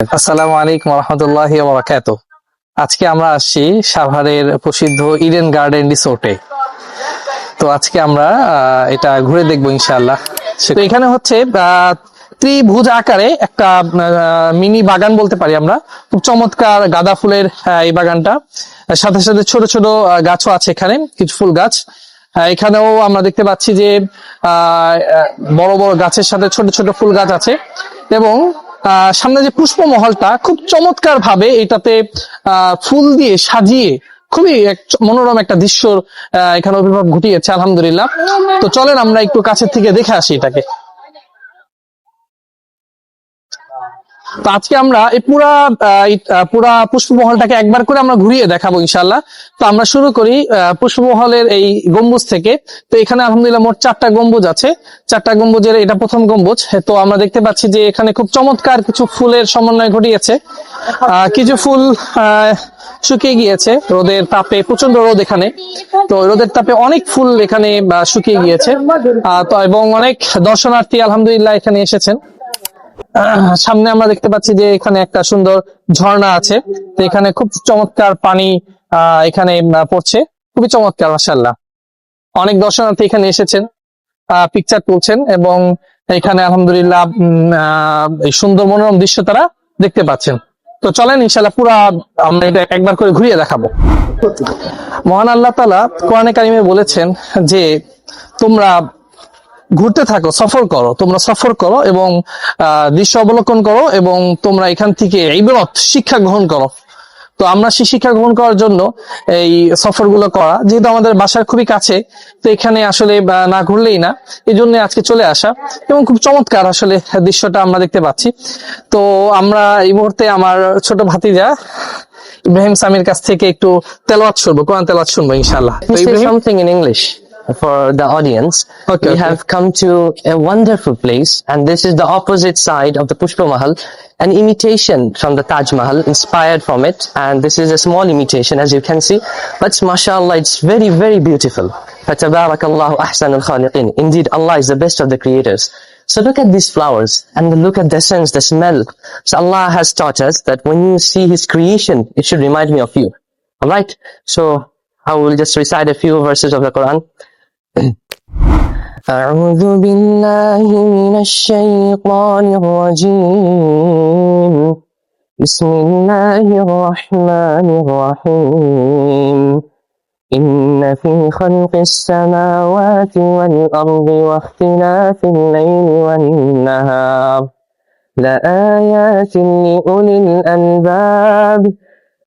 আসসালামু আলাইকুম রহমতুল্লাহ বরাকাত আজকে আমরা আসছি সাভারের প্রসিদ্ধ ইডেন গার্ডেন রিসোর্টে তো আজকে আমরা এটা ঘুরে দেখব ইনশাআল্লাহ। তো এখানে হচ্ছে ত্রিভুজ আকারে একটা মিনি বাগান বলতে পারি আমরা। খুব চমৎকার গাঁদা ফুলের এই বাগানটা। সাথে সাথে ছোট ছোট গাছও আছে এখানে, কিছু ফুল গাছ। এখানেও আমরা দেখতে পাচ্ছি যে বড় বড় গাছের সাথে ছোট ছোট ফুল গাছ আছে। এবং সামনে যে পুষ্প মহলটা খুব চমৎকার ভাবে এটাতে ফুল দিয়ে সাজিয়ে খুবই এক মনোরম একটা দৃশ্য আহ, এখানে অভিভাব ঘটিয়েছে আলহামদুলিল্লাহ। তো চলেন আমরা একটু কাছের থেকে দেখে আসি এটাকে। তো আজকে আমরা এই পুরা পুরা পুষ্পমহলটাকে একবার করে আমরা ঘুরিয়ে দেখাবো ইনশাল্লাহ তো আমরা শুরু করি পুষ্পমহলের এই গম্বুজ থেকে। তো এখানে আলহামদুলিল্লাহ মোট চারটা গম্বুজ আছে। চারটা গম্বুজের এটা প্রথম গম্বুজ। তো আমরা দেখতে পাচ্ছি যে এখানে খুব চমৎকার কিছু ফুলের সমন্বয় ঘটিয়েছে। কিছু ফুল শুকিয়ে গিয়েছে। রোদের তাপে প্রচণ্ড রোদ এখানে। তো রোদের তাপে অনেক ফুল এখানে শুকিয়ে গিয়েছে। তো এবং অনেক দর্শনার্থী আলহামদুলিল্লাহ এখানে এসেছেন। সামনে আমরা দেখতে পাচ্ছি যে এখানে একটা সুন্দর ঝর্ণা আছে। তো এখানে খুব চমৎকার পানি এখানে পড়ছে। খুবই চমৎকার মাসাল্লাহ অনেক দর্শনার্থী এখানে এসেছেন পিকচার তুলছেন এবং এখানে আলহামদুলিল্লাহ সুন্দর মনোরম দৃশ্য তারা দেখতে পাচ্ছেন। তো চলেন ইনশাল্লাহ পুরা, আমরা এটা একবার করে ঘুরিয়ে দেখাবো। মহান আল্লাহ তালা কোরআনে কারিমে বলেছেন যে, তোমরা ঘুরতে থাকো সফর করো তোমরা সফর করো এবং আহ, দৃশ্য অবলোকন করো এবং তোমরা এখান থেকে ইবরত শিক্ষা গ্রহণ করো। তো আমরা সেই শিক্ষা গ্রহণ করার জন্য এই সফরগুলো করা যেহেতু আমাদের বাসার খুবই কাছে তো এখানে আসলে না ঘুরলেই না এই জন্য আজকে চলে আসা এবং খুব চমৎকার আসলে দৃশ্যটা আমরা দেখতে পাচ্ছি। তো আমরা এই মুহূর্তে আমার ছোট ভাতিজা ইব্রাহিম সামির কাছ থেকে একটু তেলাওয়াত শুনব কোরআন তেলাওয়াত শুনব ইনশাল্লাহ Ibrahim? something in English. for the audience. Okay, we okay. have come to a wonderful place, and this is the opposite side of the Pushpa Mahal, an imitation from the Taj Mahal, inspired from it. And this is a small imitation, as you can see, but mashallah, it's very, very beautiful. Indeed, Allah is the best of the creators. So look at these flowers and look at the sense, the smell. So Allah has taught us that when you see His creation, it should remind me of you. Alright? So I will just recite a few verses of the Quran. أعوذ بالله من الشيطان الرجيم. بسم الله الرحمن الرحيم. إن في خلق السماوات والأرض واختلاف الليل والنهار. لآيات لأولي الألباب.